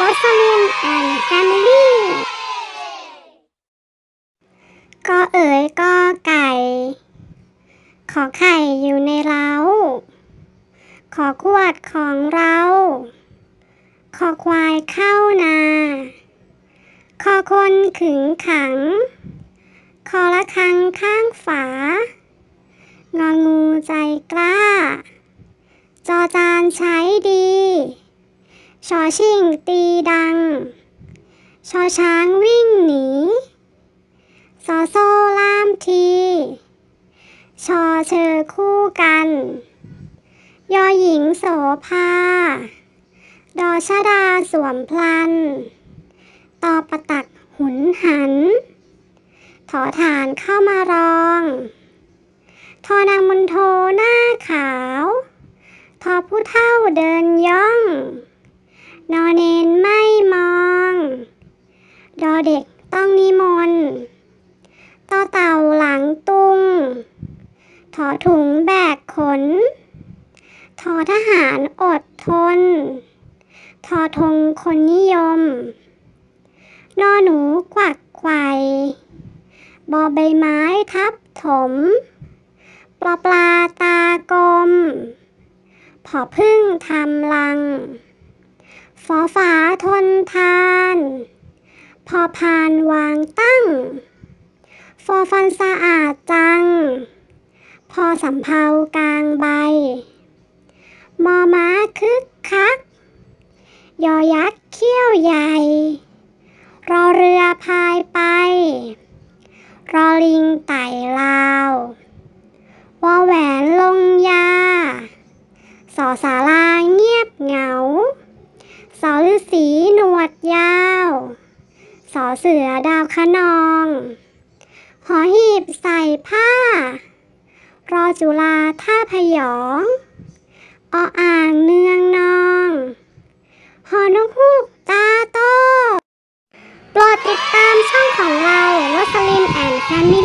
รสลินแอนด์แฟมิลี่ก็เอ๋ยก็ไก่ ขอไข่อยู่ในเล้า ขอขวดของเรา ขอควายเข้านา ขอคนขึงขัง ขอละคังข้างฝา งองูใจกล้า จอจานใช้ดี ชอชิงตีดัง ชอช้างวิ่งหนีซอโซ่ล่ามที ชอเชอคู่กัน ยอหญิงโสภา ดอชดาสวมพลัน ตอประตักหุนหัน ถอฐานเข้ามารอง ทอนางมนโทหน้าขาว ทอผู้เท่าเดินย่อง นอนเนนไม่มอง ดอเด็กต้องนิมนต์ต่อเต่าหลังตุง ถอถุงแบกขน ทอทหารอดทน ทอธงคนนิยม นอหนูกวักไขวบอใบไม้ทับถม ปลาปลาตากลม พอพึ่งทำรัง ฟอฝาทนทาน พอพานวางตั้ง ฟอฟันสะอาดจัง พอสำเภากลางใบ มอม้าคึกคัก ยอยักษ์เขี้ยวใหญ่ รอเรือพายไป รอลิงไต่ลาววอแหวนลงยาสอสาราเงียบเหงา สอฤาษีหนวดยาว สอเสือดาวขนองหอหีบใส่ผ้า รอจุฬาท่าพยองออ่างเนืองนองหอนกฮูกตาโต โปรดติดตามช่องของเราวัสลินแอนด์แฟมิ